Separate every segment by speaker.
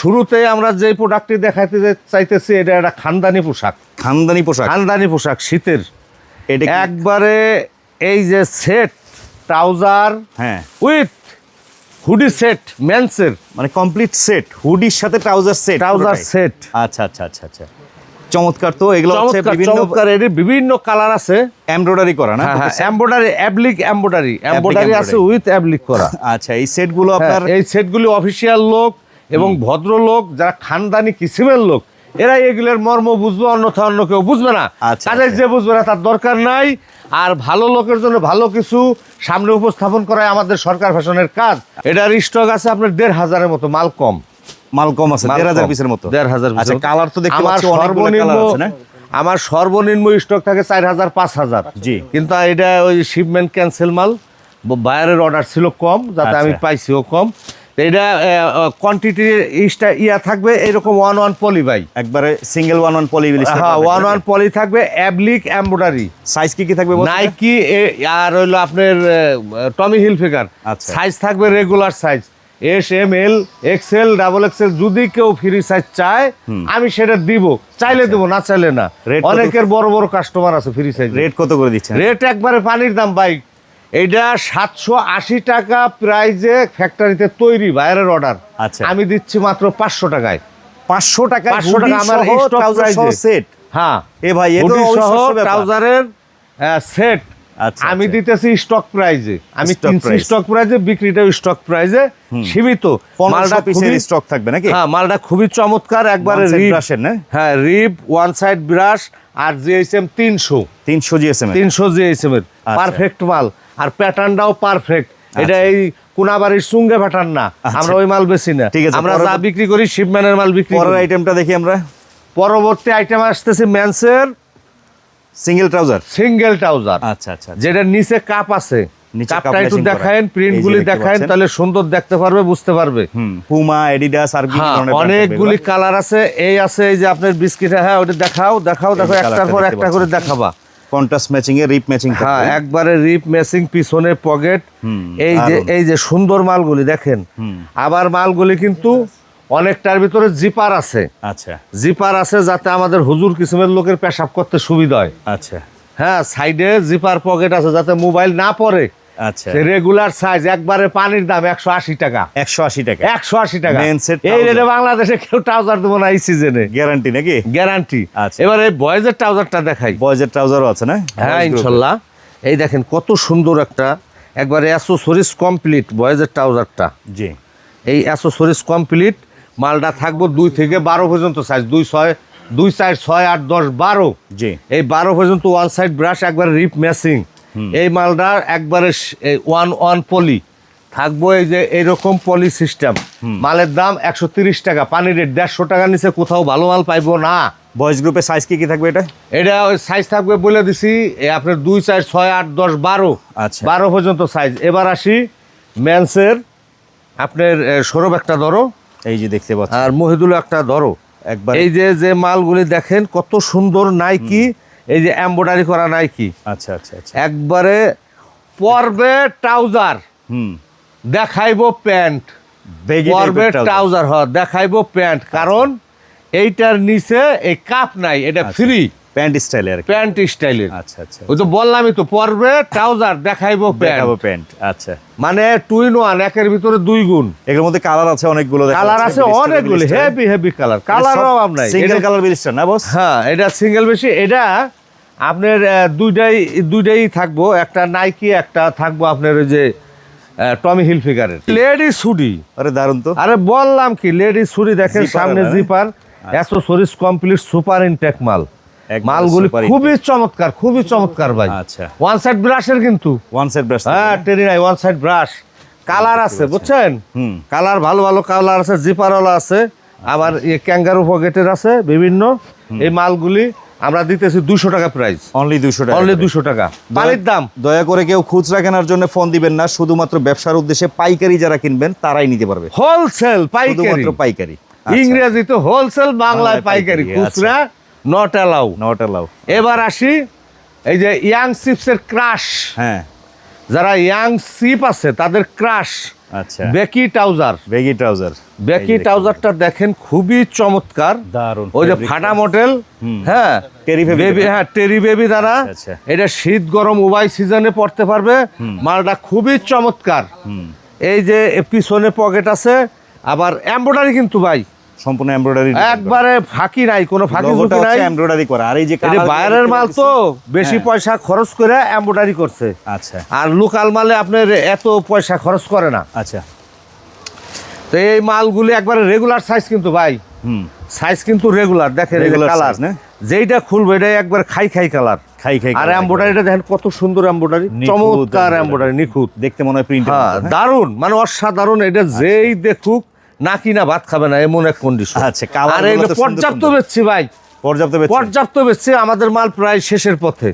Speaker 1: শুরুতেই আমরা যে প্রোডাক্টটি দেখাইতে চাইতেছি এটা একটা খানদানি পোশাক।
Speaker 2: খানদানি পোশাক?
Speaker 1: খানদানি পোশাক শীতের।
Speaker 2: এটা
Speaker 1: একবারে এই যে সেট ট্রাউজার
Speaker 2: হ্যাঁ।
Speaker 1: উইথ হুডি সেট মেন্সের
Speaker 2: মানে কমপ্লিট সেট হুডির সাথে ট্রাউজার সেট
Speaker 1: ট্রাউজার সেট
Speaker 2: আচ্ছা আচ্ছা আচ্ছা আচ্ছা। চমৎকার তো এগুলো হচ্ছে বিভিন্ন
Speaker 1: চমৎকার। এর বিভিন্ন কালার আছে।
Speaker 2: এমব্রয়ডারি করা না?
Speaker 1: এমব্রয়ডারি অ্যাবলিক এমব্রয়ডারি এমব্রয়ডারি আছে উইথ অ্যাবলিক করা।
Speaker 2: আচ্ছা এই সেটগুলো
Speaker 1: হ্যাঁ,
Speaker 2: আপনার
Speaker 1: এই সেটগুলি অফিসিয়াল লোক এবং ভদ্র লোক যারা খানদানি কিসিমের লোক এরা এগুলোর মর্ম বুঝবে অন্যথা অন্য কেউ বুঝবে না।
Speaker 2: আচ্ছা, আচ্ছা।
Speaker 1: যে বুঝবে না তার দরকার নাই। আর ভালো লোকের জন্য ভালো কিছু সামনে উপস্থাপন করাই আমাদের সরকার ফ্যাশনের কাজ। এটার স্টক আছে আপনার দেড় হাজারের মতো মাল কম।
Speaker 2: মাল কম আছে দেড় হাজার পিসের মতো।
Speaker 1: দেড় হাজার
Speaker 2: আচ্ছা কালার তো দেখতে
Speaker 1: আমার
Speaker 2: পাচ্ছি
Speaker 1: সর্বনিম্ন আমার সর্বনিম্ন স্টক থাকে চার হাজার পাঁচ হাজার।
Speaker 2: জি।
Speaker 1: কিন্তু এটা ওই শিপমেন্ট ক্যান্সেল মাল। বায়ারের অর্ডার ছিল কম যাতে আমি। পাইছিও কম। এটা কোয়ান্টিটি ইস্টা ইয়া থাকবে এরকম ওয়ান ওয়ান পলি বাই
Speaker 2: একবারে সিঙ্গেল ওয়ান ওয়ান পলি
Speaker 1: হ্যাঁ ওয়ান ওয়ান পলি থাকবে অ্যাবলিক এমব্রয়ডারি
Speaker 2: সাইজ কি কি থাকবে?
Speaker 1: নাইকি আর হইল আপনার টমি হিল ফিগার
Speaker 2: আচ্ছা।
Speaker 1: সাইজ থাকবে regular size S M L XL double XL যদি কেউ ফ্রি সাইজ চায় আমি সেটা দিব। চাইলে দেবো না চাইলে না।
Speaker 2: আচ্ছা।
Speaker 1: অনেকের বড় বড় কাস্টমার আছে ফ্রি সাইজ
Speaker 2: রেট কত করে দিচ্ছেন?
Speaker 1: রেট একবারে পানির দাম বাইক এইটা সাতশো আশি টাকা প্রাইজে ফ্যাক্টরিতে তৈরি বাইরের অর্ডার
Speaker 2: আচ্ছা।
Speaker 1: আমি দিচ্ছি মাত্র পাঁচশো টাকায়।
Speaker 2: পাঁচশো টাকা
Speaker 1: 500 টাকা আমার।
Speaker 2: সেট
Speaker 1: হ্যাঁ।
Speaker 2: এ ভাই
Speaker 1: সহ ট্রাউজারের সেট
Speaker 2: আচ্ছা,
Speaker 1: আমি
Speaker 2: আচ্ছা।
Speaker 1: দিতেছি স্টক প্রাইজে আমি কিনছি স্টক প্রাইজে বিক্রিটাও স্টক প্রাইজে সীমিত।
Speaker 2: পিসের
Speaker 1: খুবই
Speaker 2: স্টক থাকবে নাকি?
Speaker 1: হ্যাঁ মালটা খুবই চমৎকার। একবারে
Speaker 2: brush না?
Speaker 1: হ্যাঁ রিপ ওয়ান সাইড ব্রাশ আর জিএসএম তিনশো।
Speaker 2: তিনশো জিএসএম
Speaker 1: তিনশো জিএসএম এর। পারফেক্ট মাল। আর প্যাটার্নটাও পারফেক্ট এটা এই কোনাবাড়ির সুঙ্গে প্যাটার্ন না। আমরা ওই মাল বেশি না।
Speaker 2: ঠিক আছে,
Speaker 1: আমরা যা বিক্রি করি শিপম্যানের মাল বিক্রি
Speaker 2: পরের আইটেমটা দেখি আমরা।
Speaker 1: পরবর্তী আইটেম আসতেছে ম্যান্সের
Speaker 2: সিঙ্গেল ট্রাউজার
Speaker 1: সিঙ্গেল ট্রাউজার
Speaker 2: আচ্ছা আচ্ছা
Speaker 1: যেটা নিচে কাপ আছে।
Speaker 2: নিচে
Speaker 1: কাপটা একটু দেখায়েন প্রিন্ট গুলি
Speaker 2: দেখতে
Speaker 1: দেখায়েন তাহলে সুন্দর দেখতে পারবে বুঝতে পারবে।
Speaker 2: পুমা এডিডাস আর কি ধরনের brand থাকবে
Speaker 1: অনেকগুলি কালার আছে। এই আছে এই যে আপনার বিস্কিট হ্যাঁ ওটা দেখাও দেখাও দেখো
Speaker 2: যে
Speaker 1: একটার পর একটা করে দেখাবা।
Speaker 2: কন্ট্রাস্ট ম্যাচিং এ রিপ ম্যাচিং
Speaker 1: হ্যাঁ একবারে রিপ ম্যাচিং পিছনে পকেট এই যে এই যে সুন্দর মালগুলি দেখেন আবার মালগুলি কিন্তু অনেকটার ভিতরে জিপার আছে।
Speaker 2: আচ্ছা।
Speaker 1: জিপার আছে যাতে আমাদের হুজুর কিসমের লোকের পেশাব করতে সুবিধা হয়।
Speaker 2: আচ্ছা।
Speaker 1: হ্যাঁ সাইডে জিপার পকেট আছে যাতে মোবাইল না পড়ে।
Speaker 2: আচ্ছা।
Speaker 1: রেগুলার সাইজ একবারে পানির দাম একশো আশি টাকা।
Speaker 2: একশো আশি টাকা।
Speaker 1: একশো আশি টাকা। এই রেটে বাংলাদেশে কেউ ট্রাউজার দেবো না এই সিজনে
Speaker 2: গ্যারান্টি নাকি?
Speaker 1: গ্যারান্টি
Speaker 2: আচ্ছা।
Speaker 1: এবার বয়েজের ট্রাউজারটা দেখাই।
Speaker 2: বয়েজের ট্রাউজারও আছে না?
Speaker 1: হ্যাঁ। ইনশাল্লাহ। এই দেখেন কত সুন্দর একটা একবারে অ্যাসোসরিজ কমপ্লিট বয়েজের ট্রাউজারটা
Speaker 2: জি।
Speaker 1: এই অ্যাসোসরিজ কমপ্লিট মালটা থাকব দুই থেকে বারো পর্যন্ত সাইজ দুই ছয় দুই সাইড ছয় আট দশ বারো।
Speaker 2: জি।
Speaker 1: এই বারো পর্যন্ত ওয়ান সাইড ব্রাশ একবারে রিপ ম্যাচিং এই মালটা একবারে ওয়ান ওয়ান পলি থাকব এই যে এইরকম পলি সিস্টেম মালের দাম একশো তিরিশ টাকা পানির রেট দেড়শো টাকা নিচে কোথাও ভালো মাল পাইবো না।
Speaker 2: বয়েজ গ্রুপের সাইজ কি কি থাকবে এটা?
Speaker 1: এটা ওই সাইজ থাকবে বলে দিছি আপনার দুই চার ছয় আট দশ বারো।
Speaker 2: আচ্ছা।
Speaker 1: বারো পর্যন্ত সাইজ এবার আসি ম্যান্সের আপনার সৌরভ একটা ধরো।
Speaker 2: এই যে দেখতে পাচ্ছেন।
Speaker 1: আর মহিদুল একটা ধরো।
Speaker 2: একবার।
Speaker 1: এই যে যে মালগুলি দেখেন কত সুন্দর নাইকি। এই যে এম্বয়ডারি করা নাই কি
Speaker 2: আচ্ছা আচ্ছা আচ্ছা।
Speaker 1: একবারে পর্বে ট্রাউজার।
Speaker 2: হুম।
Speaker 1: দেখাইবো প্যান্ট। পর্বে ট্রাউজার। হ দেখাইবো প্যান্ট। কারণ এইটার নিচে এই কাপ নাই এটা ফ্রি
Speaker 2: প্যান্ট স্টাইলে আর কি।
Speaker 1: প্যান্ট স্টাইলের
Speaker 2: আচ্ছা আচ্ছা।
Speaker 1: ওই তো বললামই তো পর্বে ট্রাউজার দেখাইবো
Speaker 2: দেখাবো
Speaker 1: প্যান্ট
Speaker 2: আচ্ছা।
Speaker 1: মানে টুইন ওয়ান একের ভিতরে দুই গুণ।
Speaker 2: এগুলোর মধ্যে কালার আছে অনেকগুলো
Speaker 1: কালার আছে অনেকগুলি হেভি হেভি কালার কালারও অভাব নাই।
Speaker 2: সিঙ্গেল কালার বিলিস্টার না বস
Speaker 1: হ্যাঁ এটা সিঙ্গেল বেশি। এটা আপনার দুইটাই দুইটাই থাকব। একটা নাইকি একটা থাকব আপনার ওই যে টমি হিল ফিগারের লেডি সুডি
Speaker 2: আরে দারুণ তো।
Speaker 1: আরে বললাম কি লেডি সুডি দেখেন সামনে? Zipper accessories complete super intact মাল। মালগুলি খুবই চমৎকার খুবই চমৎকার ভাই।
Speaker 2: আচ্ছা।
Speaker 1: ওয়ান সাইড ব্রাশের কিন্তু।
Speaker 2: ওয়ান সেট ব্রাশ
Speaker 1: হ্যাঁ টেরি নাই ওয়ান সাইড ব্রাশ কালার আছে বুঝছেন? কালার ভালো ভালো কালার আছে জিপারওয়ালা আছে। আবার ক্যাঙ্গারু পকেটের আছে বিভিন্ন। এই মালগুলি আমরা দিতেছি দুশো টাকা প্রাইস
Speaker 2: অনলি 200 টাকা
Speaker 1: অনলি। দুশো টাকা। পানির দাম।
Speaker 2: দয়া করে কেউ খুচরা কেনার জন্য ফোন দিবেন না শুধুমাত্র ব্যবসার উদ্দেশ্যে পাইকারি যারা কিনবেন তারাই নিতে পারবে।
Speaker 1: হোলসেল পাইকারি।
Speaker 2: শুধুমাত্র পাইকারি। আচ্ছা,
Speaker 1: ইংরেজিতে হোলসেল বাংলায় পাইকারি
Speaker 2: পাইকারি, আচ্ছা।
Speaker 1: খুচরা নট অ্যালাউ
Speaker 2: নট অ্যালাউ
Speaker 1: এবার আসি এই যে ইয়াং সিপসের ক্রাশ
Speaker 2: হ্যাঁ।
Speaker 1: যারা ইয়াং সিপ আছে তাদের ক্রাশ
Speaker 2: আচ্ছা।
Speaker 1: বেকি ট্রাউজার
Speaker 2: বেকি ট্রাউজার
Speaker 1: বেকি ট্রাউজারটা দেখেন খুবই চমৎকার।
Speaker 2: দারুণ
Speaker 1: ওই যে ফাটা মডেল হ্যাঁ।
Speaker 2: টেরি
Speaker 1: বেবি হ্যাঁ টেরি বেবি দ্বারা।
Speaker 2: আচ্ছা।
Speaker 1: এটা শীত গরম উভয় সিজনে পড়তে পারবে। মালটা খুবই চমৎকার। এই যে পিছনে পকেট আছে। আবার এমব্রয়ডারি কিন্তু ভাই।
Speaker 2: সম্পূর্ণ এমব্রয়ডারি
Speaker 1: একবারে ফাঁকি নাই কোনো ফাঁকি ঝুঁকি নাই।
Speaker 2: এমব্রয়ডারি করা। আর এই যে
Speaker 1: বাইরের মাল তো বেশি
Speaker 2: হ্যাঁ।
Speaker 1: পয়সা খরচ করে এমব্রয়ডারি করছে।
Speaker 2: আচ্ছা।
Speaker 1: আর লোকাল মালে আপনার এত পয়সা খরচ করে না।
Speaker 2: আচ্ছা।
Speaker 1: তো এই মালগুলি একবারে রেগুলার সাইজ কিন্তু ভাই।
Speaker 2: হুম।
Speaker 1: সাইজ কিন্তু রেগুলার দেখেন
Speaker 2: Regular
Speaker 1: কালার
Speaker 2: না?
Speaker 1: যেইটা খুলবে এটা একবার খাই খাই কালার
Speaker 2: খাই খাই
Speaker 1: আর এমব্রয়ডারিটা দেখেন কত সুন্দর এমব্রয়ডারি চমৎকার এমব্রয়ডারি নিখুঁত।
Speaker 2: দেখতে মনে হয় প্রিন্ট
Speaker 1: হ্যাঁ দারুণ মানে অসাধারণ। এটা যেই দেখুক না কিনা ভাত খাবে না এমন এক কন্ডিশন
Speaker 2: আচ্ছা, আরগুলো
Speaker 1: এটা
Speaker 2: তো সুন্দর
Speaker 1: পর্যাপ্ত বেচছি ভাই।
Speaker 2: পর্যাপ্ত
Speaker 1: পর্যাপ্ত বেচছি আমাদের মাল প্রায় শেষের পথে।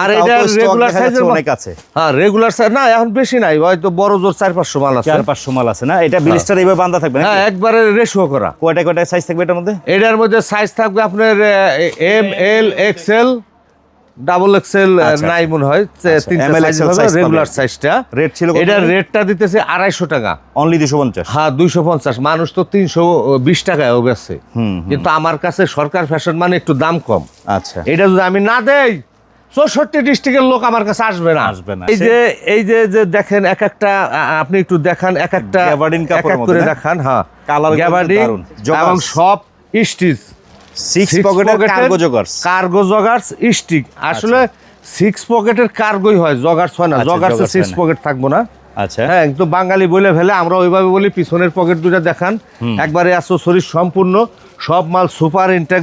Speaker 1: আর এটা রেগুলার সাইজের
Speaker 2: অনেক আছে।
Speaker 1: হ্যাঁ রেগুলার সাইজ না এখন বেশি নাই হয়তো বড় জোর চার পাঁচশো মাল আছে।
Speaker 2: চার পাঁচশো মাল আছে না? এটা বিলিস্টার এইভাবে বান্ধা থাকবে
Speaker 1: হ্যাঁ একবারে রেশিও করা।
Speaker 2: কয়টা কয়টা সাইজ থাকবে এটার মধ্যে?
Speaker 1: এটার মধ্যে সাইজ থাকবে আপনার M L XL double XL
Speaker 2: আচ্ছা,
Speaker 1: নাই মনে হয়
Speaker 2: আচ্ছা।
Speaker 1: রেগুলার সাইজটা
Speaker 2: ছিল
Speaker 1: রেটটা দিতেছে আড়াইশো টাকা।
Speaker 2: অনলি দুশো পঞ্চাশ।
Speaker 1: হ্যাঁ দুইশো পঞ্চাশ। মানুষ তো তিনশো বিশ টাকায় বেছে
Speaker 2: হুম,
Speaker 1: কিন্তু আমার কাছে সরকার ফ্যাশন মানে একটু দাম কম।
Speaker 2: আচ্ছা।
Speaker 1: এটা যদি আমি না দেই চৌষট্টি ডিস্ট্রিক্টের লোক আমার কাছে আসবে না।
Speaker 2: আসবে না।
Speaker 1: এই যে এই যে যে দেখেন এক একটা আপনি একটু দেখান এক একটা করে দেখান হ্যাঁ।
Speaker 2: গুলো
Speaker 1: গ্যাবার্ডিন এবং সব স্টিচ
Speaker 2: সিক্স পকেটের cargo joggers
Speaker 1: cargo joggers stick আসলে সিক্স পকেটের কার্গোই হয় জগার্স হয় না। জগার্সে সিক্স পকেট থাকব না।
Speaker 2: আচ্ছা।
Speaker 1: হ্যাঁ কিন্তু বাঙালি বলে ফেলে আমরা ওইভাবে বলি পিছনের পকেট দুটা দেখান। একবারে অ্যাসেসরিজ সম্পূর্ণ সব মাল সুপার ইনটেক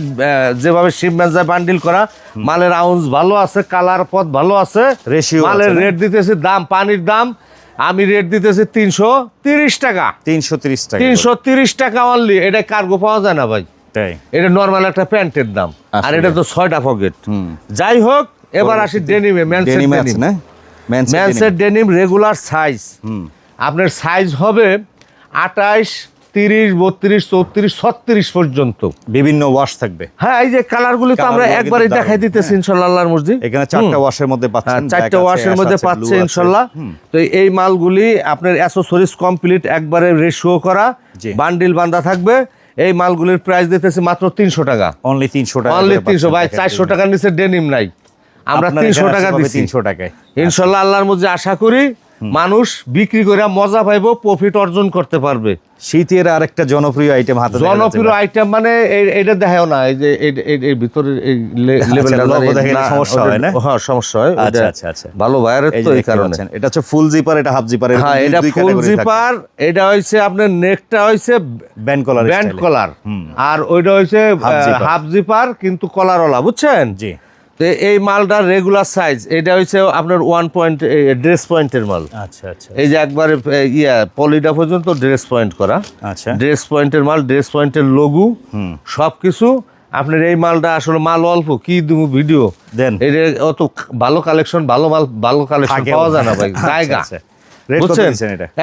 Speaker 1: যেভাবে শিপ ম্যানজায় বান্ডিল করা। মালের আউন্স ভালো আছে কালার পথ ভালো আছে।
Speaker 2: Ratio
Speaker 1: মালের রেট দিতেছি দাম পানির দাম। আমি রেট দিতেছি তিনশো তিরিশ টাকা।
Speaker 2: তিনশো তিরিশ টাকা।
Speaker 1: তিনশো তিরিশ টাকা অনলি এটা কার্গো পাওয়া যায় না ভাই। এটা নর্মাল একটা প্যান্টের দাম। আর এটা তো ছয়টা পকেট যাই হোক এবার আসি ডেনিমে ম্যানসের
Speaker 2: ডেনিম
Speaker 1: রেগুলার সাইজ আপনার সাইজ হবে আঠাইশ তিরিশ বত্রিশ চৌত্রিশ ছত্রিশ পর্যন্ত।
Speaker 2: বিভিন্ন ওয়াশ থাকবে।
Speaker 1: হ্যাঁ এই যে কালারগুলি তো আমরা একবারই দেখাই দিতেছি
Speaker 2: হ্যাঁ।
Speaker 1: ইনশাল্লাহ আল্লাহর মসজিদ
Speaker 2: এখানে চারটা ওয়াশের মধ্যে
Speaker 1: হ্যাঁ,
Speaker 2: পাচ্ছেন।
Speaker 1: চারটে ওয়াশের মধ্যে পাচ্ছে ইনশাল্লাহ তো এই মালগুলি আপনার অ্যাসেসরিজ কমপ্লিট একবারে রেশিও করা। বান্ডিল বান্ধা থাকবে। এই মালগুলির প্রাইস দিতেছে মাত্র তিনশো টাকা।
Speaker 2: অনলি তিনশো টাকা
Speaker 1: অনলি তিনশো ভাই চারশো। টাকার নিচে ডেনিম নাই। আমরা তিনশো টাকা দিচ্ছি
Speaker 2: 300 টাকায়?
Speaker 1: ইনশাল্লাহ আল্লাহর মধ্যে আশা করি মানুষ বিক্রি করে মজা পাইবো প্রফিট অর্জন করতে পারবে।
Speaker 2: শীতের আরেকটা জনপ্রিয় আইটেম হাতে
Speaker 1: জনপ্রিয় আইটেম মানে এটা দেখাও না এই যে এই ভিতরে এই লে- লেভেলটা
Speaker 2: logo
Speaker 1: দাঁড়িয়ে-
Speaker 2: দেখালে
Speaker 1: না,
Speaker 2: সমস্যা হয় না?
Speaker 1: হ্যাঁ সমস্যা হয়
Speaker 2: আচ্ছা, আচ্ছা, আচ্ছা।
Speaker 1: ভালো ভাইয়ারের
Speaker 2: এই
Speaker 1: তো এই কারণে।
Speaker 2: এটা হচ্ছে ফুল জিপার এটা হাফ জিপার
Speaker 1: হ্যাঁ এটা ফুল জিপার এটা হচ্ছে আপনার নেকটা হচ্ছে
Speaker 2: ব্যান্ড কলার
Speaker 1: ব্যান্ড কলার। আর ওইটা হচ্ছে হাফ জিপার কিন্তু কলারওয়ালা বুঝছেন?
Speaker 2: জি।
Speaker 1: তো এই মালটার রেগুলার সাইজ এটা হচ্ছে আপনার ওয়ান পয়েন্ট ড্রেস পয়েন্টের মাল।
Speaker 2: আচ্ছা আচ্ছা।
Speaker 1: এই যে একবারে ইয়া পলিটা পর্যন্ত ড্রেস পয়েন্ট করা।
Speaker 2: আচ্ছা।
Speaker 1: ড্রেস পয়েন্টের মাল ড্রেস পয়েন্টের লঘু
Speaker 2: হুম।
Speaker 1: সব কিছু আপনার এই মালটা আসলে মাল অল্প কি দেবো ভিডিও
Speaker 2: দেন।
Speaker 1: এটা অত ভালো কালেকশন ভালো মাল ভালো কালেকশন পাওয়া যায় না ভাই
Speaker 2: আচ্ছা,
Speaker 1: জায়গা।
Speaker 2: আচ্ছা।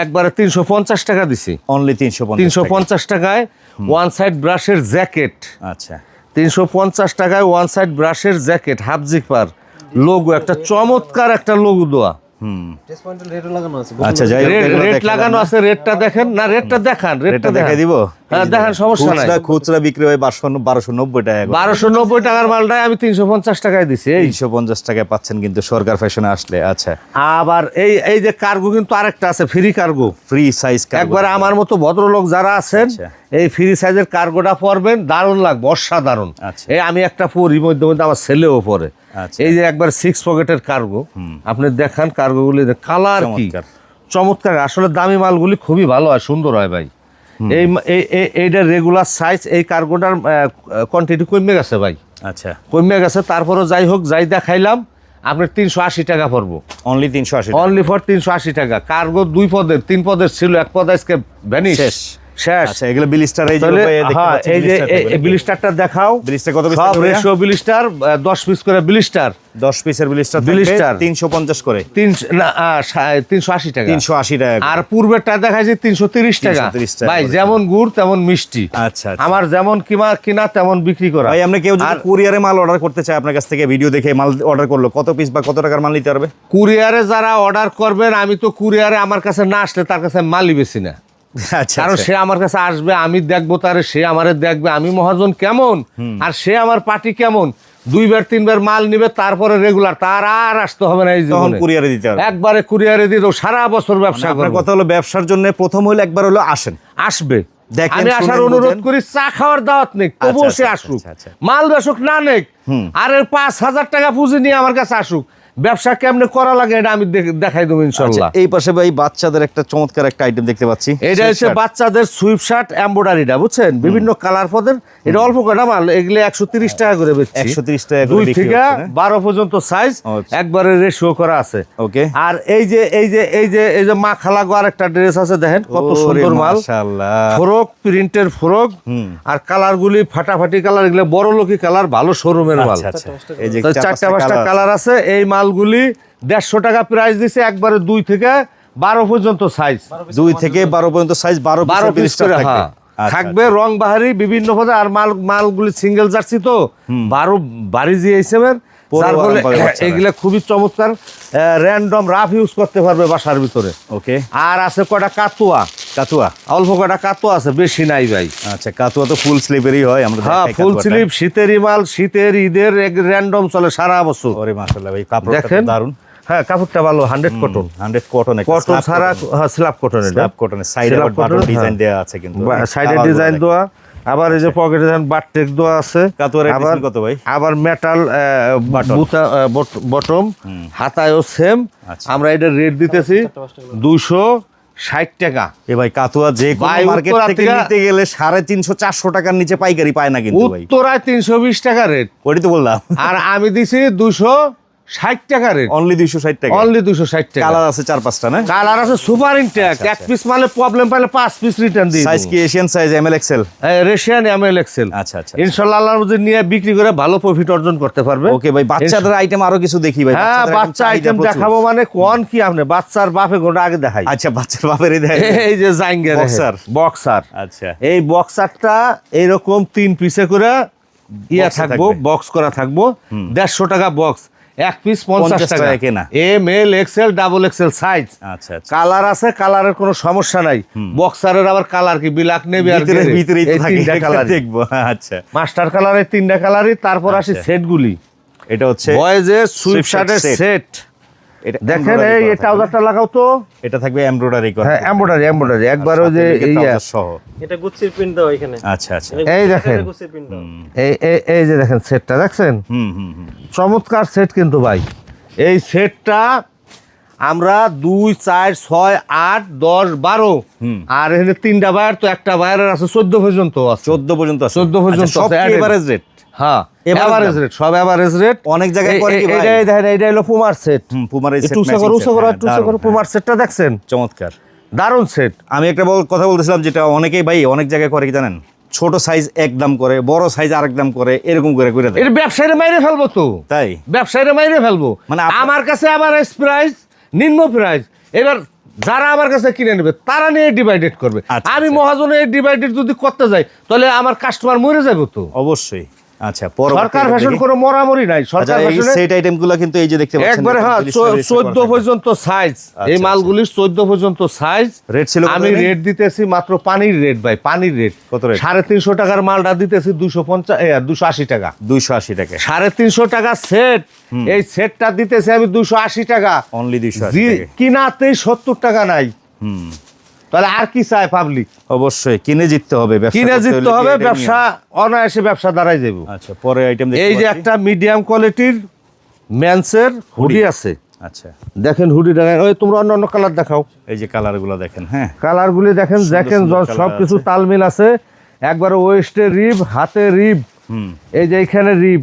Speaker 1: একবারে তিনশো পঞ্চাশ টাকা দিছি।
Speaker 2: অনলি তিনশো
Speaker 1: তিনশো পঞ্চাশ টাকায় ওয়ান সাইড ব্রাশের জ্যাকেট
Speaker 2: আচ্ছা।
Speaker 1: তিনশো পঞ্চাশ টাকায় ওয়ান সাইড ব্রাশের জ্যাকেট হাফ জিপার লোগো একটা চমৎকার একটা লোগো দেওয়া।
Speaker 2: হুম।
Speaker 3: রেটও লাগানো আছে
Speaker 2: আচ্ছা
Speaker 1: রেট রেট লাগানো আছে রেটটা দেখেন। না রেটটা দেখান
Speaker 2: রেটটা দেখাই দিব?
Speaker 1: হ্যাঁ দেখান সমস্যা নাই।
Speaker 2: খুচরা বিক্রি হয় বারোশো বারোশো নব্বই টাকা
Speaker 1: বারোশো নব্বই টাকার মালটাই আমি তিনশো পঞ্চাশ টাকায় দিছি
Speaker 2: তিনশো পঞ্চাশ টাকায় পাচ্ছেন কিন্তু সরকার ফ্যাশনে আসলে আচ্ছা।
Speaker 1: আবার এই এই যে কার্গো কিন্তু আরেকটা আছে ফ্রি কার্গো।
Speaker 2: ফ্রি সাইজ
Speaker 1: একবারে আমার মতো ভদ্রলোক যারা আছেন
Speaker 2: আচ্ছা।
Speaker 1: এই ফ্রি সাইজের কার্গোটা পরবেন দারুণ লাগবে অসাধারণ।
Speaker 2: আচ্ছা।
Speaker 1: এই আমি একটা পরি মধ্যে মধ্যে আমার ছেলেও পরে।
Speaker 2: আচ্ছা।
Speaker 1: এই যে একবার সিক্স পকেটের কার্গো আপনি দেখান কার্গোগুলি কালার কি।
Speaker 2: চমৎকার
Speaker 1: আসলে দামি মালগুলি খুবই ভালো হয় সুন্দর হয় ভাই। এই এইটা রেগুলার সাইজ এই কার্গোটার কোয়ান্টিটি কমে গেছে ভাই।
Speaker 2: আচ্ছা।
Speaker 1: কমে গেছে তারপরে যাই হোক যাই দেখাইলাম আপনার তিনশো আশি টাকা পড়ব।
Speaker 2: অনলি তিনশো আশি
Speaker 1: অনলি ফর তিনশো আশি টাকা। কার্গো দুই পদের তিন পদের ছিল এক পদ আজকে ভ্যানিশ
Speaker 2: শেষ। আচ্ছা এগুলো বিলিস্টার এই যে
Speaker 1: হ্যাঁ এই যে? ব্লিস্টারটা দেখাও।
Speaker 2: ব্লিস্টার কত পিস
Speaker 1: সব রেশিও ব্লিস্টার দশ পিস করে ব্লিস্টার
Speaker 2: 10 পিসের ব্লিস্টার
Speaker 1: Blister।
Speaker 2: থাকবে 350 করে।
Speaker 1: তিনশো না তিনশো আশি টাকা।
Speaker 2: 380 টাকা
Speaker 1: আর পূর্বেরটা দেখাইছি তিনশো টাকা।
Speaker 2: 330 টাকা
Speaker 1: ভাই যেমন গুড় তেমন মিষ্টি।
Speaker 2: আচ্ছা আচ্ছা।
Speaker 1: আমার যেমন কিমা কিনা তেমন বিক্রি করা।
Speaker 2: ভাই আমরা কেউ যদি কুরিয়ারে মাল অর্ডার করতে চায় আপনার কাছ থেকে ভিডিও দেখে মাল অর্ডার করল কত পিস বা কত টাকার মাল নিতে পারবে?
Speaker 1: কুরিয়ারে যারা অর্ডার করবেন আমি তো কুরিয়ারে আমার কাছে না আসলে তার কাছে মালই বেশি না। কারণ
Speaker 2: আচ্ছা।
Speaker 1: সে আমার কাছে আসবে আমি দেখব তারে সে আমারে দেখবে। আমি মহাজন কেমন? আর সে আমার পার্টি কেমন? দুইবার তিনবার মাল নিবে তারপরে রেগুলার তার আর আসতে হবে না এই জীবনে।
Speaker 2: কুরিয়ারে দিতে পারবে
Speaker 1: একবারে কুরিয়ারে দিয়ে সারা বছর ব্যবসা
Speaker 2: আপনার
Speaker 1: করব।
Speaker 2: কথা হলো ব্যবসার জন্য প্রথম হলো একবার হলো আসেন।
Speaker 1: আসবে। আমি আসার অনুরোধ করি চা খাওয়ার দাওয়াত নেই তবুও
Speaker 2: আচ্ছা,
Speaker 1: সে
Speaker 2: আচ্ছা,
Speaker 1: আসুক।
Speaker 2: আচ্ছা, আচ্ছা।
Speaker 1: মাল বেসুক না নেক আর এর পাঁচ হাজার টাকা পুঁজি নিয়ে আমার কাছে আসুক। ব্যবসা কেমনে করা লাগে এটা আমি দেখ- দেখাই দেবো ইনশাল্লাহ।
Speaker 2: আচ্ছা, এই পাশে ভাই বাচ্চাদের একটা চমৎকার একটা আইটেম দেখতে পাচ্ছি।
Speaker 1: এটা হচ্ছে বাচ্চাদের সুইপ শার্ট এম্ব্রয়ডারিটা বুঝছেন বিভিন্ন কালার পদের। এটা অল্প কটা মাল এগুলো একশো তিরিশ টাকা করে বেচছি।
Speaker 2: 130 টাকা
Speaker 1: দুই থেকে বারো পর্যন্ত সাইজ
Speaker 2: আচ্ছা।
Speaker 1: একবারে রেশিও করা আছে।
Speaker 2: ওকে
Speaker 1: আর এই যে এই যে এই যে এই যে মা খালা গো আরেকটা ড্রেস আছে দেখেন কত সুন্দর মাল। ফ্রক প্রিন্টের ফ্রক আর কালার গুলি ফাটাফাটি কালার এগুলো বড় লোকি কালার ভালো শোরুমের মাল।
Speaker 2: আচ্ছা এই যে
Speaker 1: চারটা পাঁচটা কালার আছে। এই মালগুলি দেড়শো টাকা প্রাইস দিছে একবারে দুই থেকে বারো পর্যন্ত সাইজ
Speaker 2: দুই থেকে বারো পর্যন্ত সাইজ বারো
Speaker 1: বারো পিস করে
Speaker 2: থাকবে।
Speaker 1: হ্যাঁ।
Speaker 2: আচ্ছা,
Speaker 1: থাকবে রং বাহারি বিভিন্ন পদে আর মাল মালগুলি সিঙ্গেল জার্সি তো বারো বাড়ি জিএসএমের
Speaker 2: পরে
Speaker 1: যার ফলে। এগুলা খুবই চমৎকার র্যান্ডম রাফ ইউজ করতে পারবে বাসার ভিতরে।
Speaker 2: ওকে
Speaker 1: আর আছে কটা কাতুয়া।
Speaker 2: কাতুয়া?
Speaker 1: অল্প কটা কাতুয়া আছে বেশি নাই ভাই।
Speaker 2: আচ্ছা কাতুয়া তো ফুল স্লিভেরই হয় আমরা
Speaker 1: হ্যাঁ ফুল স্লিপ শীতেরই মাল শীতের ঈদের র্যান্ডম চলে সারা বছর।
Speaker 2: ওরে মাশাআল্লাহ ভাই কাপড়টা
Speaker 1: দেখেন?
Speaker 2: দারুণ
Speaker 1: হ্যাঁ কাপড়টা ভালো হান্ড্রেড কটন
Speaker 2: 100 কটন
Speaker 1: কটন ছাড়া হ্যাঁ স্ল্যাব কটন
Speaker 2: স্ল্যাব কটনের সাইডে
Speaker 1: cotton,
Speaker 2: ডিজাইন। দেওয়া আছে কিন্তু।
Speaker 1: সাইডে ডিজাইন দেওয়া আবার এই যে পকেটে ডিজাইন বাটটেক দেওয়া আছে। আবার
Speaker 2: কত ভাই?
Speaker 1: আবার মেটাল
Speaker 2: Button।
Speaker 1: বটম হাতায়ও সেম
Speaker 2: আচ্ছা।
Speaker 1: আমরা এটা রেট দিতেছি দুশো ষাট টাকা।
Speaker 2: এ ভাই কাতুয়া যে কোনো মার্কেট থেকে নিতে গেলে সাড়ে তিনশো চারশো টাকার নিচে পাইকারি পায় না কিন্তু ভাই।
Speaker 1: উত্তরায় তিনশো বিশ টাকা রেট
Speaker 2: ওইটাই তো বললাম।
Speaker 1: আর আমি দিছি দুশো ষাট টাকা রেট
Speaker 2: অনলি দুইশো ষাট টাকা।
Speaker 1: অনলি দুশো ষাট টাকা।
Speaker 2: কালার আছে চার পাঁচটা না?
Speaker 1: কালার আছে সুপার ইনটেক এক পিস মালে প্রবলেম পাইলে পাঁচ পিস রিটার্ন দিই
Speaker 2: সাইজ কি Asian size M L XL
Speaker 1: রেশিয়ান M L XL
Speaker 2: আচ্ছা আচ্ছা
Speaker 1: ইনশাল্লাহ আল্লাহর মধ্যে নিয়ে বিক্রি করে ভালো প্রফিট অর্জন করতে পারবে।
Speaker 2: ওকে ভাই বাচ্চাদের আইটেম আরও কিছু দেখি ভাই।
Speaker 1: হ্যাঁ বাচ্চা আইটেম দেখাবো মানে কোন কি আপনি? বাচ্চার বাপে গোটা আগে দেখাই।
Speaker 2: আচ্ছা বাচ্চার বাপেরই দেয়
Speaker 1: এই যে জাইঙ্গের
Speaker 2: Boxer।
Speaker 1: বক্সার
Speaker 2: আচ্ছা।
Speaker 1: এই বক্সারটা এইরকম তিন পিসে করে ইয়া থাকব বক্স করা থাকব। দেড়শো টাকা বক্স এক পিস পঞ্চাশ টাকা।
Speaker 2: কেনা।
Speaker 1: M L XL double XL size
Speaker 2: আচ্ছা আচ্ছা।
Speaker 1: কালার আছে কালারের কোনো সমস্যা নাই। বক্সারের আবার কালার কি? বিলাক নেবে আর
Speaker 2: ভিতরে
Speaker 1: তিনটা কালার
Speaker 2: দেখব। আচ্ছা।
Speaker 1: মাস্টার কালারের তিনটা কালারই তারপর আসি
Speaker 2: আচ্ছা।
Speaker 1: সেটগুলি
Speaker 2: এটা হচ্ছে
Speaker 1: বয়েজের সুইপ শার্টের সেট
Speaker 2: এটা
Speaker 1: দেখেন এই ট্রাউজারটা লাগাও তো।
Speaker 2: এটা থাকবে এমব্রয়ডারি করা
Speaker 1: হ্যাঁ। এমব্রয়ডারি এমব্রয়ডারি একবার ওই যে এই
Speaker 2: সহ।
Speaker 3: এটা গুচ্ছির প্রিন্ট দাও এখানে।
Speaker 2: আচ্ছা আচ্ছা।
Speaker 1: এই দেখেন। এই এই- এই যে দেখেন সেটটা দেখছেন?
Speaker 2: হুম হুম হুম।
Speaker 1: চমৎকার সেট কিন্তু ভাই। এই সেটটা আমরা দুই চার ছয় আট দশ বারো। আর এখানে তিনটা বায়ার তো একটা বায়ারের আছে চোদ্দ পর্যন্ত আছে।
Speaker 2: চোদ্দ পর্যন্ত
Speaker 1: চোদ্দ পর্যন্ত
Speaker 2: আচ্ছা,
Speaker 1: added।
Speaker 2: এভারেজ রেট
Speaker 1: হ্যাঁ। এভারেজ রেট সব এভারেজ রেট
Speaker 2: অনেক জায়গায় করে কি ভাই?
Speaker 1: দেখেন এইটা হলো পুমার সেট
Speaker 2: পুমার এই
Speaker 1: উঁচু
Speaker 2: matching
Speaker 1: করো উঁচু করো
Speaker 2: দারুণ,
Speaker 1: করো পুমার সেটটা দেখছেন?
Speaker 2: চমৎকার।
Speaker 1: দারুণ সেট
Speaker 2: আমি একটা বল কথা বলতেছিলাম যেটা অনেকেই ভাই অনেক জায়গায় করে কি জানেন? ছোট সাইজ এক দাম করে বড় সাইজ আরেক দাম করে এরকম করে করে
Speaker 1: এটা ব্যবসায়ীরা মাইরে ফেলব তো।
Speaker 2: তাই?
Speaker 1: ব্যবসায়ীরা মাইরে ফেলব।
Speaker 2: মানে
Speaker 1: আমার কাছে আবার প্রাইস নিম্ন প্রাইস এবার যারা আমার কাছে কিনে নেবে তারা নিয়ে ডিভাইডেড করবে।
Speaker 2: আচ্ছা,
Speaker 1: আমি
Speaker 2: আচ্ছা।
Speaker 1: মহাজনে ডিভাইডেড যদি করতে যাই তাহলে আমার কাস্টমার মরে যাবে তো।
Speaker 2: অবশ্যই। আচ্ছা
Speaker 1: সরকার ফ্যাশন কোনো মরামরি নাই
Speaker 2: আচ্ছা
Speaker 1: সরকার
Speaker 2: এই সেট আইটেমগুলো কিন্তু এই যে দেখতে পাচ্ছেন
Speaker 1: একবারে হ্যাঁ চোদ্দ পর্যন্ত সাইজ এই
Speaker 2: আচ্ছা,
Speaker 1: মালগুলির চোদ্দ পর্যন্ত সাইজ
Speaker 2: Rate ছিল
Speaker 1: আমি রেট দিতেছি মাত্র পানির রেট ভাই পানির রেট
Speaker 2: কত?
Speaker 1: সাড়ে তিনশো টাকার মালটা দিতেছি দুশো পঞ্চাশ দুশো আশি টাকা।
Speaker 2: দুইশো আশি টাকা।
Speaker 1: সাড়ে তিনশো টাকা সেট এই সেটটা দিতেছি আমি দুশো আশি টাকা।
Speaker 2: অনলি দুইশো আশি
Speaker 1: জি-
Speaker 2: টাকা।
Speaker 1: কিনাতেই সত্তর টাকা নাই।
Speaker 2: হুম।
Speaker 1: তাহলে আর কি চায় পাবলিক
Speaker 2: অবশ্যই কিনে জিততে হবে
Speaker 1: কিনে জিততে হবে ব্যবসা অনায়াসে ব্যবসা দাঁড়াই যাব
Speaker 2: আচ্ছা পরে আইটেম
Speaker 1: এই যে একটা মিডিয়াম কোয়ালিটির মেন্সের হুডি। আছে।
Speaker 2: আচ্ছা।
Speaker 1: দেখেন হুডি দেখেন ওই তোমরা অন্য অন্য কালার দেখাও।
Speaker 2: এই যে কালারগুলো দেখেন হ্যাঁ।
Speaker 1: কালারগুলি দেখেন দেখেন সব কিছু তালমিল আছে। একবার ওয়েস্টে রিব হাতে রিব
Speaker 2: হুম।
Speaker 1: এই যে এইখানে রিব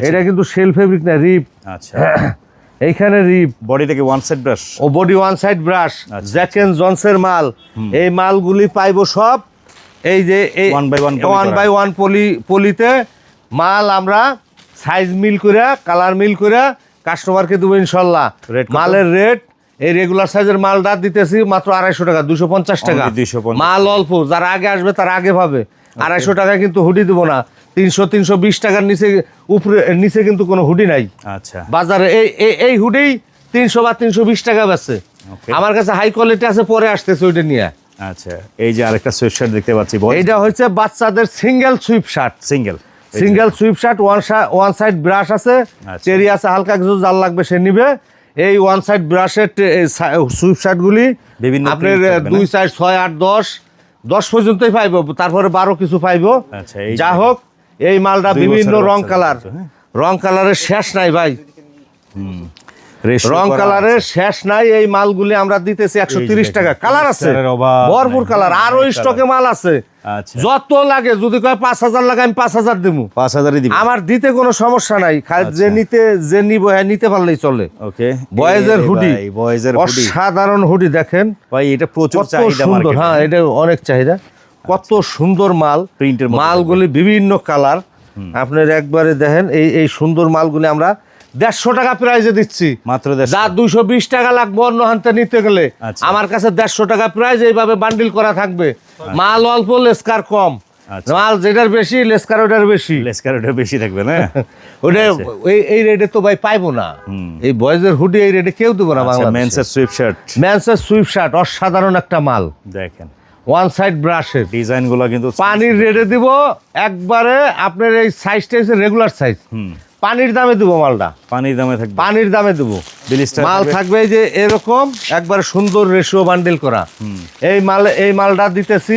Speaker 1: এটা কিন্তু সেল ফেব্রিক না রিব
Speaker 2: আচ্ছা।
Speaker 1: এইখানে রিব
Speaker 2: বডিটাকে ওয়ান সাইড ব্রাশ
Speaker 1: ও বডি ওয়ান সাইড ব্রাশ
Speaker 2: আচ্ছা,
Speaker 1: জ্যাক এন্ড জনসের মাল। এই মালগুলি পাইবো সব। এই যে এই
Speaker 2: by one poly
Speaker 1: one by one poly পলিতে মাল আমরা সাইজ মিল করে কালার মিল করে কাস্টমারকে দেবো ইনশাল্লাহ। মালের রেট এই রেগুলার সাইজের মালটা দিতেছি মাত্র আড়াইশো টাকা দুশো পঞ্চাশ টাকা।
Speaker 2: Only 250
Speaker 1: মাল অল্প যারা আগে আসবে তারা আগে পাবে। আড়াইশো টাকায় কিন্তু হুডি দেবো না। তিনশো তিনশো বিশ টাকার নিচে উপরে নিচে কিন্তু কোনো হুডি নাই।
Speaker 2: আচ্ছা।
Speaker 1: বাজারে এই এই হুডি তিনশো বা তিনশো বিশ টাকা
Speaker 2: Okay.
Speaker 1: আমার কাছে হাই কোয়ালিটি আছে পরে আসতেছে ওইটা নিয়ে।
Speaker 2: আচ্ছা এই যে আরেকটা সুইট শার্ট দেখতে পাচ্ছি
Speaker 1: এইটা হচ্ছে বাচ্চাদের single sweatshirt
Speaker 2: single
Speaker 1: single sweatshirt one one side brush আছে
Speaker 2: আচ্ছা।
Speaker 1: চেরি আছে হালকা কিছু জাল লাগবে সে নিবে। এই ওয়ান সাইড ব্রাশের সুইপ শার্টগুলি
Speaker 2: বিভিন্ন
Speaker 1: আপনার? দুই সাইড ছয় আট দশ দশ পর্যন্তই পাইব তারপরে বারো কিছু পাইব।
Speaker 2: আচ্ছা,
Speaker 1: যা হোক এই মালটা বিভিন্ন রং কালার।
Speaker 2: হ্যাঁ।
Speaker 1: রং কালারের শেষ নাই ভাই। রং কালারের শেষ নাই এই মালগুলি আমরা দিতেছি একশো তিরিশ টাকা। কালার আছে। ভরপুর কালার।
Speaker 2: আরও
Speaker 1: স্টকে মাল আছে।
Speaker 2: আচ্ছা।
Speaker 1: যত লাগে যদি কয় পাঁচ হাজার লাগে আমি পাঁচ হাজার দেবো
Speaker 2: পাঁচ হাজারই দিবি।
Speaker 1: আমার দিতে কোনো সমস্যা নাই। যে
Speaker 2: আচ্ছা।
Speaker 1: নিতে যে নিব হ্যাঁ নিতে পারলেই চলে।
Speaker 2: ওকে।
Speaker 1: বয়েজের হুডি।
Speaker 2: বয়েজের হুডি।
Speaker 1: অসাধারণ হুডি দেখেন।
Speaker 2: ভাই এটা প্রচুর চাহিদা
Speaker 1: হ্যাঁ এটা অনেক চাহিদা। কত সুন্দর মাল।
Speaker 2: মধ্যে
Speaker 1: মালগুলি বিভিন্ন কালার। আপনার একবারে দেখেন এই এই সুন্দর মালগুলি আমরা দেড়শো টাকা প্রাইজে দিচ্ছি।
Speaker 2: মাত্র
Speaker 1: যা দুইশো বিশ টাকা লাগবে অন্য হান্তে নিতে গেলে।
Speaker 2: আচ্ছা।
Speaker 1: আমার কাছে দেড়শো টাকা প্রাইজ এইভাবে বান্ডিল করা থাকবে। মাল অল্প লেসকার কম।
Speaker 2: আচ্ছা।
Speaker 1: মাল যেটার বেশি লেসকার ওটার বেশি।
Speaker 2: লেসকার ওটা বেশি থাকবে না?
Speaker 1: ওটা এই এই রেটে তো ভাই পাইবো না। এই বয়েজের হুডি এই রেটে কেউ দেবো না
Speaker 2: আচ্ছা
Speaker 1: বাংলাদেশে।
Speaker 2: মেন্সের সুইপ শার্ট
Speaker 1: ম্যান্সের সুইপ শার্ট অসাধারণ একটা মাল।
Speaker 2: দেখেন।
Speaker 1: ওয়ান সাইড ব্রাশের
Speaker 2: ডিজাইনগুলো কিন্তু
Speaker 1: পানির রেটে দিব একবারে আপনার এই সাইজটা হচ্ছে রেগুলার সাইজ পানির দামে দিব মালটা।
Speaker 2: পানির দামে থাকবে।
Speaker 1: পানির দামে দেবো। মাল থাকবে। এই যে এরকম একবারে সুন্দর রেশিও বান্ডেল করা। এই মাল এই মালটা দিতেছি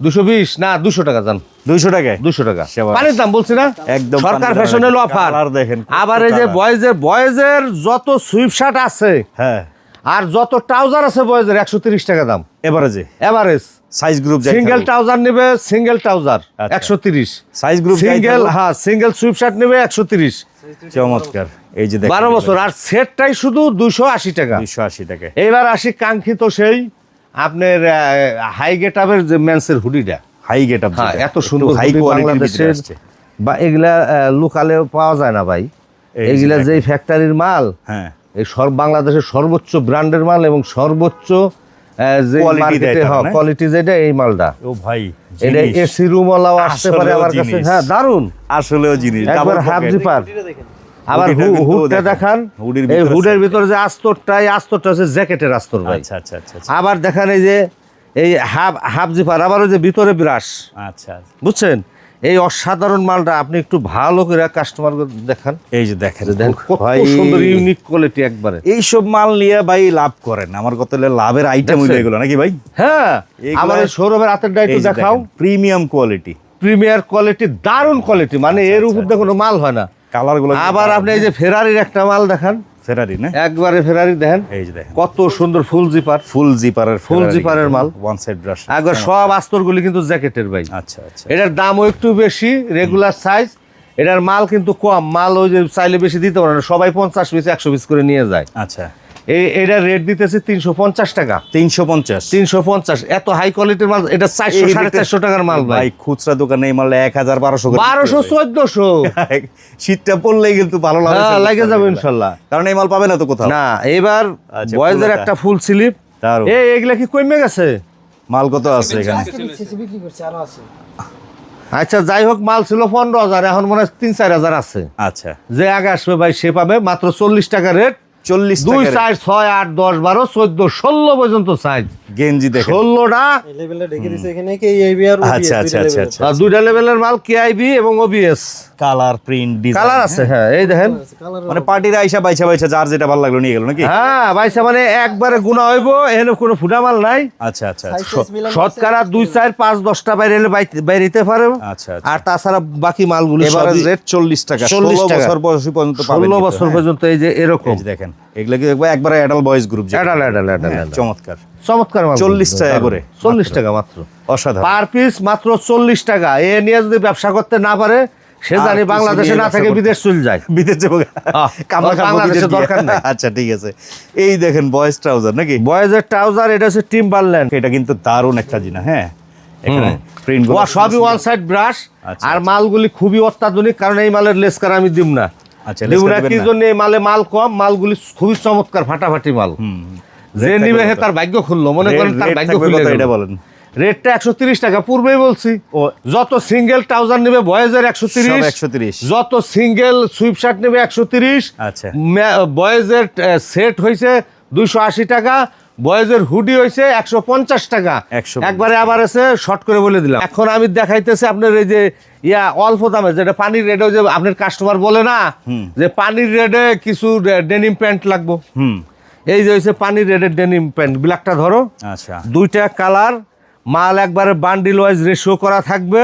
Speaker 1: দুশো বিশ না দুশো টাকা যান
Speaker 2: দুইশো টাকায়?
Speaker 1: দুশো টাকা। পানির দাম বলছি না?
Speaker 2: একদম
Speaker 1: সরকার ফ্যাশনের অফার
Speaker 2: Colour দেখেন,
Speaker 1: আবার এই যে বয়েজের বয়েজের যত সুইপ শার্ট আছে
Speaker 2: হ্যাঁ।
Speaker 1: আর যত ট্রাউজার আছে বয়েজের একশো তিরিশ টাকা দাম।
Speaker 2: এভারেজে
Speaker 1: average
Speaker 2: size group
Speaker 1: single trouser নেবে সিঙ্গেল ট্রাউজার
Speaker 2: আচ্ছা।
Speaker 1: একশো তিরিশ।
Speaker 2: সাইজ গ্রুপ
Speaker 1: সিঙ্গেল হ্যাঁ সিঙ্গেল সুইপ শার্ট নেবে একশো তিরিশ।
Speaker 2: চমৎকার। এই যে
Speaker 1: বারো বছর আর সেটটাই শুধু দুশো আশি টাকা।
Speaker 2: দুইশো আশি টাকা।
Speaker 1: এবার আসি কাঙ্ক্ষিত সেই আপনার হাই গেট আপের যে মেন্সের হুডিটা
Speaker 2: হাই গেট আপ
Speaker 1: এত সুন্দর
Speaker 2: হাই
Speaker 1: বাংলাদেশের বা এগুলা লোকালে পাওয়া যায় না ভাই। এগুলা যেই ফ্যাক্টরির মাল
Speaker 2: হ্যাঁ।
Speaker 1: এই সর বাংলাদেশের সর্বোচ্চ ব্র্যান্ডের মাল এবং সর্বোচ্চ যে মার্কেটে হয়? কোয়ালিটি যেটা এই মালটা।
Speaker 2: ও ভাই
Speaker 1: এটা। এসি রুমওয়ালাও আসতে পারে আমার কাছে।
Speaker 2: জিনিস।
Speaker 1: হ্যাঁ দারুণ
Speaker 2: আসলেও জিনিস
Speaker 1: একবার হাফ জিপার আবার
Speaker 2: হুডিটা দেখেন।
Speaker 1: এই হুডের ভিতরে যে আস্তরটা এই আস্তরটা হচ্ছে জ্যাকেটের আস্তর ভাই।
Speaker 2: আচ্ছা আচ্ছা আচ্ছা আচ্ছা।
Speaker 1: আবার দেখান এই যে এই হাফ হাফ জিপার আবার ওই যে ভিতরে ব্রাশ
Speaker 2: আচ্ছা।
Speaker 1: বুঝছেন? এই অসাধারণ মালটা আপনি একটু ভালো করে কাস্টমার দেখান।
Speaker 2: এই যে দেখেন ভাই
Speaker 1: সুন্দর ইউনিক কোয়ালিটি একবারে।
Speaker 2: এইসব মাল নিয়ে ভাই লাভ করেন। আমার কত লাভের আইটেম হইল
Speaker 1: দেখছেন?
Speaker 2: এগুলো নাকি ভাই?
Speaker 1: হ্যাঁ আমার এই সৌরভের হাতের ডাইটু দেখাও।
Speaker 2: প্রিমিয়াম কোয়ালিটি
Speaker 1: প্রিমিয়ার কোয়ালিটি দারুণ কোয়ালিটি মানে এর উপর দিয়ে কোনো মাল হয় না।
Speaker 2: কালারগুলো
Speaker 1: আবার আপনি এই যে ফেরারির একটা মাল দেখান।
Speaker 2: ফেরারি না
Speaker 1: একবারে ফেরারি দেখেন।
Speaker 2: এই যে দেখেন।
Speaker 1: কত সুন্দর ফুল জিপার
Speaker 2: ফুল জিপারের
Speaker 1: ফুল জিপারের মাল।
Speaker 2: ওয়ান সাইড ব্রাশ
Speaker 1: একবার সব আস্তরগুলি কিন্তু জ্যাকেটের ভাই।
Speaker 2: আচ্ছা আচ্ছা।
Speaker 1: এটার দামও একটু বেশি রেগুলার সাইজ এটার মাল কিন্তু কম। মাল ওই যে চাইলে বেশি দিতে পারে না। সবাই পঞ্চাশ পিস একশো পিস করে নিয়ে যায়।
Speaker 2: আচ্ছা।
Speaker 1: এটার রেট দিতেছে তিনশো পঞ্চাশ টাকা।
Speaker 2: তিনশো পঞ্চাশ।
Speaker 1: তিনশো পঞ্চাশ। এত হাই কোয়ালিটির মাল এটা চারশো সাড়ে চারশো টাকার মাল ভাই।
Speaker 2: খুচরা দোকানে এই মাল এক হাজার বারোশো
Speaker 1: বারোশো চোদ্দশো।
Speaker 2: শীতটা পড়লেই কিন্তু ভালো লাগে
Speaker 1: হ্যাঁ লাগে যাবে ইনশাল্লাহ।
Speaker 2: কারণ এই মাল পাবে না তো কোথাও।
Speaker 1: না এবার
Speaker 2: আচ্ছা,
Speaker 1: বয়েজের একটা ফুল স্লিপ। এই এগুলা কি কমে গেছে?
Speaker 2: মাল কত আছে এখানে?
Speaker 4: বিক্রি করছে আরও আছে
Speaker 1: আচ্ছা যাই হোক মাল ছিল পনেরো হাজার এখন মনে হয় তিন চার হাজার আছে।
Speaker 2: আচ্ছা।
Speaker 1: যে আগে আসবে ভাই সে পাবে মাত্র চল্লিশ টাকা রেট
Speaker 2: চল্লিশ
Speaker 1: দুই সাইজ ছয় আট দশ বারো চোদ্দ ষোলো পর্যন্ত সাইজ
Speaker 2: গেঞ্জি দেখেন।
Speaker 1: ষোলোটা
Speaker 3: আর
Speaker 2: আচ্ছা আচ্ছা আচ্ছা আচ্ছা
Speaker 1: আর দুইটা লেভেলের মাল কেআইবি এবং OBS
Speaker 2: colour print design
Speaker 1: colour আছে হ্যাঁ। এই দেখেন।
Speaker 2: মানে পার্টির আইসা বাইছা বাইছা যার যেটা ভালো লাগল নিয়ে গেল নাকি?
Speaker 1: হ্যাঁ বাইসা মানে একবারে গুণা হইব এখানে কোনো ফুটা মাল নাই।
Speaker 2: আচ্ছা আচ্ছা আচ্ছা।
Speaker 1: শতকরা দুই চার পাঁচ দশটা বাইরে এলে বাই- বাইরেতে পারে।
Speaker 2: আচ্ছা, আচ্ছা।
Speaker 1: আর তাছাড়া বাকি মালগুলো
Speaker 2: এবারে রেট চল্লিশ টাকা
Speaker 1: 40
Speaker 2: ষোলো
Speaker 1: টাকা।
Speaker 2: বছর বয়সী পর্যন্ত
Speaker 1: ষোলো বছর
Speaker 2: হ্যাঁ।
Speaker 1: পর্যন্ত এই যে এরকম।
Speaker 2: দেখেন এগুলো কি একবার একবারে adult boys group
Speaker 1: adult adult adult
Speaker 2: চমৎকার।
Speaker 1: চমৎকার
Speaker 2: 40 টাকা করে।
Speaker 1: চল্লিশ টাকা মাত্র।
Speaker 2: অসাধারণ।
Speaker 1: পার পিস মাত্র চল্লিশ টাকা। এ নিয়ে যদি ব্যবসা করতে না পারে সে
Speaker 2: আর
Speaker 1: জানি বাংলাদেশে না থেকে বিদেশ চলে যায়।
Speaker 2: বিদেশ যাব।
Speaker 1: বাংলাদেশে দরকার নাই।
Speaker 2: আচ্ছা ঠিক আছে। এই দেখেন বয়েজ ট্রাউজার নাকি?
Speaker 1: বয়েজের ট্রাউজার এটা হচ্ছে টিম বার্ল্যান্ড
Speaker 2: এটা কিন্তু দারুণ একটা জিনিস হ্যাঁ? এখানে
Speaker 1: সবই ওয়ান সাইড ব্রাশ
Speaker 2: আচ্ছা,
Speaker 1: আর মালগুলি খুবই অত্যাধুনিক কারণ এই মালের লেসকার আমি দিব না।
Speaker 2: আচ্ছা,
Speaker 1: কি জন্য এই মালে মাল কম মালগুলি খুবই চমৎকার ফাটাফাটি মাল। যে নিবে তার ভাগ্য খুললো মনে করেন তার ভাগ্য খুলে
Speaker 2: এটা বলেন।
Speaker 1: রেটটা একশো তিরিশ টাকা পূর্বেই বলছি।
Speaker 2: ও।
Speaker 1: যত সিঙ্গেল ট্রাউজার নেবে বয়েজের একশো
Speaker 2: সব
Speaker 1: তিরিশ। যত সিঙ্গেল সুইপ শার্ট নেবে একশো তিরিশ।
Speaker 2: আচ্ছা।
Speaker 1: বয়েজের সেট হয়েছে দুইশো আশি টাকা বয়েজের হুডি হয়েছে একশো পঞ্চাশ টাকা।
Speaker 2: 150
Speaker 1: একবারে আবার এসে শর্ট করে বলে দিলাম। এখন আমি দেখাইতেছি আপনার এই যে ইয়া অল্প দামে যেটা পানির রেডে যে আপনার কাস্টমার বলে না যে পানির রেডে কিছু ডেনিম প্যান্ট লাগবো।
Speaker 2: হুম।
Speaker 1: এই যে হয়েছে পানির রেডের ডেনিম প্যান্ট ব্ল্যাকটা ধরো।
Speaker 2: আচ্ছা।
Speaker 1: দুইটা কালার মাল একবারে বান্ডিল ওয়াইজ রেশিও করা থাকবে।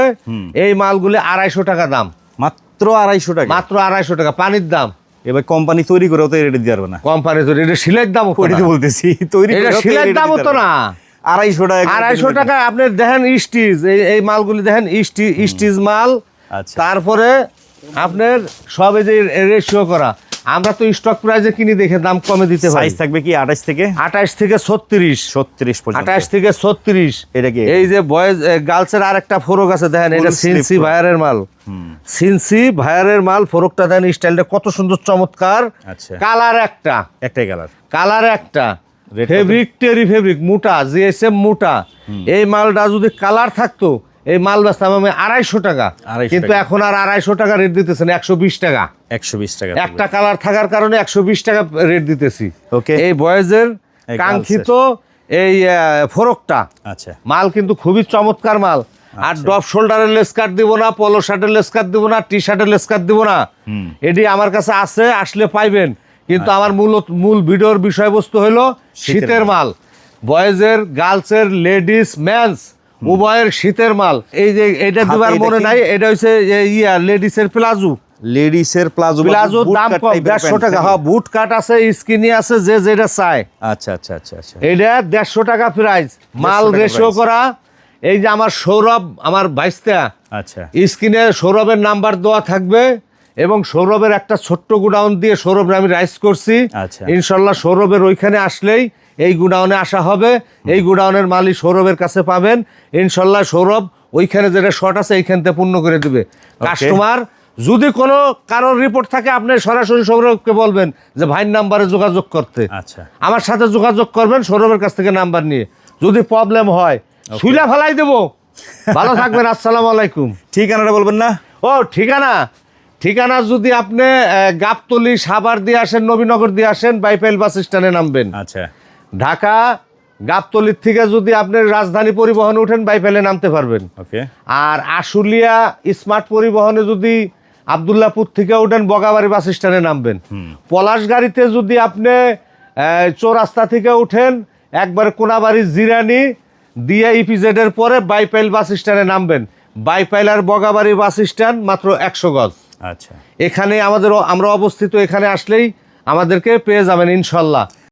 Speaker 1: এই মালগুলি আড়াইশো টাকা দাম।
Speaker 2: মাত্র আড়াইশো টাকা?
Speaker 1: মাত্র আড়াইশো টাকা পানির দাম।
Speaker 2: এবার কোম্পানি তৈরি করে তো রেটে দিতে পারবে না।
Speaker 1: কোম্পানি তো এটা সিলের দাম
Speaker 2: বলতেছি তৈরি
Speaker 1: সিলের দাম
Speaker 2: দিতে
Speaker 1: তো না।
Speaker 2: আড়াইশো টাকা
Speaker 1: আড়াইশো টাকা আপনি দেখেন স্টিজ এই এই মালগুলি দেখেন স্টি স্টিজ মাল।
Speaker 2: আচ্ছা।
Speaker 1: তারপরে আপনার সব এই যে রেশিও করা। আমরা তো স্টক প্রাইজে কিনি দেখে দাম কমে দিতে পারি।
Speaker 2: সাইজ থাকবে কি আঠাশ থেকে?
Speaker 1: আঠাশ থেকে ছত্রিশ।
Speaker 2: ছত্রিশ পর্যন্ত।
Speaker 1: আঠাশ থেকে ছত্রিশ।
Speaker 2: এটা কি?
Speaker 1: এই যে বয়েজ গার্লসের আর একটা ফোরক আছে দেখেন এটা সিনসি। ভায়ারের মাল। সিনসি ভায়ারের মাল ফোরকটা দেখেন স্টাইলটা কত সুন্দর চমৎকার।
Speaker 2: আচ্ছা।
Speaker 1: কালার একটা।
Speaker 2: একটাই কালার
Speaker 1: কালার একটা। ফেব্রিক টেরি ফেব্রিক মোটা জিএসএম মোটা। এই মালটা যদি কালার থাকতো এই মাল বেচতাম আমি আড়াইশো টাকা।
Speaker 2: 250
Speaker 1: কিন্তু এখন আর আড়াইশো টাকা রেট দিতেছেন একশো বিশ টাকা।
Speaker 2: একশো বিশ টাকা
Speaker 1: একটা কালার থাকার কারণে একশো বিশ টাকা রেট দিতেছি।
Speaker 2: ওকে।
Speaker 1: এই বয়েজের কাঙ্ক্ষিত এই ফোরকটা।
Speaker 2: আচ্ছা।
Speaker 1: মাল কিন্তু খুবই চমৎকার মাল। আর ডপ শোল্ডারের লেস কাট দিব না পলো শার্টের লেস কাট দিব না টি শার্টের লেস কাট দিব না। এটি আমার কাছে আছে আসলে পাইবেন। কিন্তু আমার মূল মূল ভিডিওর বিষয়বস্তু হলো শীতের মাল। বয়েজের গার্লসের লেডিস ম্যানস উভয়ের শীতের মাল। এই যে এটা দিবার মনে নাই এটা হচ্ছে ইয়া লেডিসের প্লাজো।
Speaker 2: লেডিসের প্লাজো
Speaker 1: প্লাজো দাম কম দেড়শো টাকা। হ্যাঁ বুট কাট আছে স্কিনি আছে যে যেটা চায়।
Speaker 2: আচ্ছা আচ্ছা আচ্ছা আচ্ছা।
Speaker 1: এটা দেড়শো টাকা প্রাইস মাল
Speaker 2: price।
Speaker 1: করা এই যে আমার সৌরভ আমার বাইশটা
Speaker 2: আচ্ছা।
Speaker 1: স্ক্রিনে সৌরভের নাম্বার দেওয়া থাকবে এবং সৌরভের একটা ছোট্ট গুডাউন দিয়ে সৌরভ আমি রাইস করছি।
Speaker 2: আচ্ছা।
Speaker 1: ইনশাল্লাহ সৌরভের ওইখানে আসলেই এই গুডাউনে আসা হবে এই গুডাউনের মালিক সৌরভের কাছে পাবেন। ইনশাল্লাহ সৌরভ ওইখানে যেটা শর্ট আছে এইখান থেকে পূর্ণ করে দেবে। কাস্টমার যদি কোনো কারোর রিপোর্ট থাকে আপনি সরাসরি সৌরভকে বলবেন যে ভাইয়ের নাম্বারে যোগাযোগ করতে।
Speaker 2: আচ্ছা।
Speaker 1: আমার সাথে যোগাযোগ করবেন সৌরভের কাছ থেকে নাম্বার নিয়ে। যদি প্রবলেম হয় শুইলা ফেলাই দেবো। ভালো থাকবেন আসসালামু আলাইকুম।
Speaker 2: ঠিকানাটা বলবেন না?
Speaker 1: ও ঠিকানা। ঠিকানা যদি আপনি গাবতলি সাভার দিয়ে আসেন নবীনগর দিয়ে আসেন বাইপাইল বাস স্ট্যান্ডে নামবেন।
Speaker 2: আচ্ছা।
Speaker 1: ঢাকা গাবতলির থেকে যদি আপনি রাজধানী পরিবহনে উঠেন বাইপাইলে নামতে পারবেন।
Speaker 2: ওকে।
Speaker 1: আর আশুলিয়া স্মার্ট পরিবহনে যদি আবদুল্লাপুর থেকে উঠেন বগাবাড়ি বাস স্ট্যান্ডে নামবেন। পলাশ গাড়িতে যদি আপনি চৌরাস্তা থেকে উঠেন একবার কোনাবাড়ি জিরানি দিয়ে ইপিজেড এর পরে বাইপাইল বাস স্ট্যান্ডে নামবেন। বাইপাইল আর বগাবাড়ি বাস স্ট্যান্ড মাত্র একশো গজ।
Speaker 2: আচ্ছা।
Speaker 1: এখানে আমাদের আমরা অবস্থিত এখানে আসলেই আমাদেরকে পেয়ে যাবেন ইনশাল্লাহ।